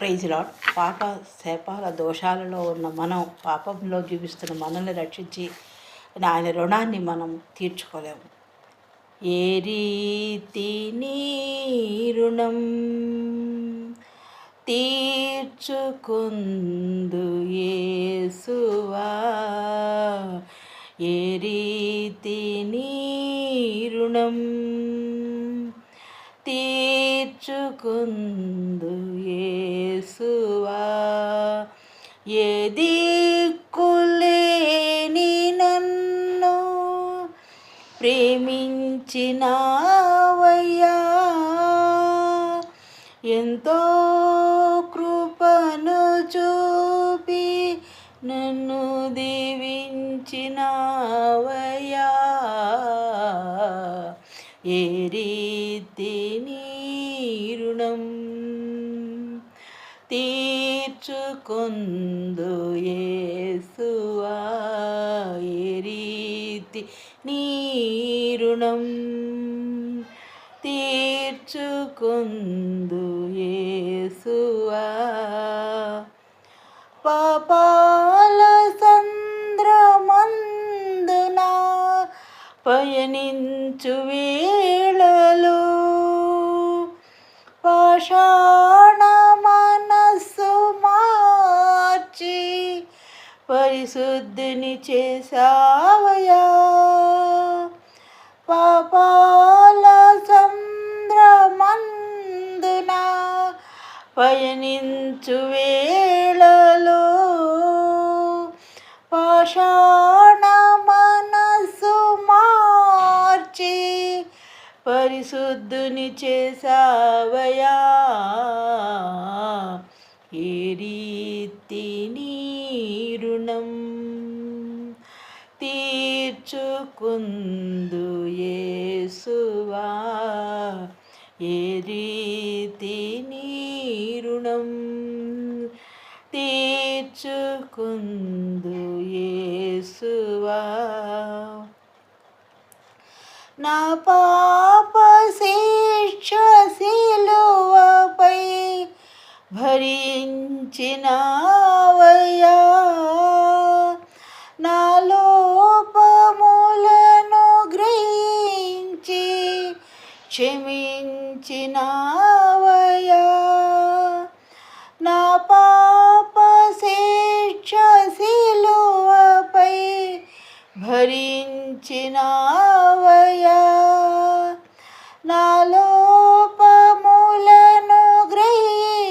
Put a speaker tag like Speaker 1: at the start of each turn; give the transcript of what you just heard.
Speaker 1: Praise lord పాప శాపాల దోషాలలో ఉన్న మనం పాపంలో జీవిస్తున్న మనల్ని రక్షించి ఆయన రుణాన్ని మనం తీర్చుకోలేము. ఏ రీతి నీ రుణం తీర్చుకుందు యేసువా? ఏ రీతి నీ రుణం తీర్చుకుందు యేసువా ఏ దిక్కులేని నన్ను ప్రేమించినావయ్యా? ఎంతో కృపను చూపి నన్ను దీవించినావయ్యా. ఏ రీతి నీ రుణం తీర్చుకుందు యేసువా ఏ రీతి నీ రుణం. తీర్చుకుందు యేసువా. పాపాల సంద్రమందున పయనించు వేళలో. పాషా పరిశుద్ధిని చేసావయా పాపాల సంద్రమందున పయనించు వేళలో పాషాణ మనసు మార్చి పరిశుద్ధుని చేసావయా ఏ రీతి నీ రుణం తీర్చుకుందు యేసువా. ఏ రీతి నీ రుణం తీర్చుకుందు యేసువా. నా పాప శిక్ష శిలువపై భరించినా క్షమించినావయా నా పాప శిక్ష సిలువపై భరించినా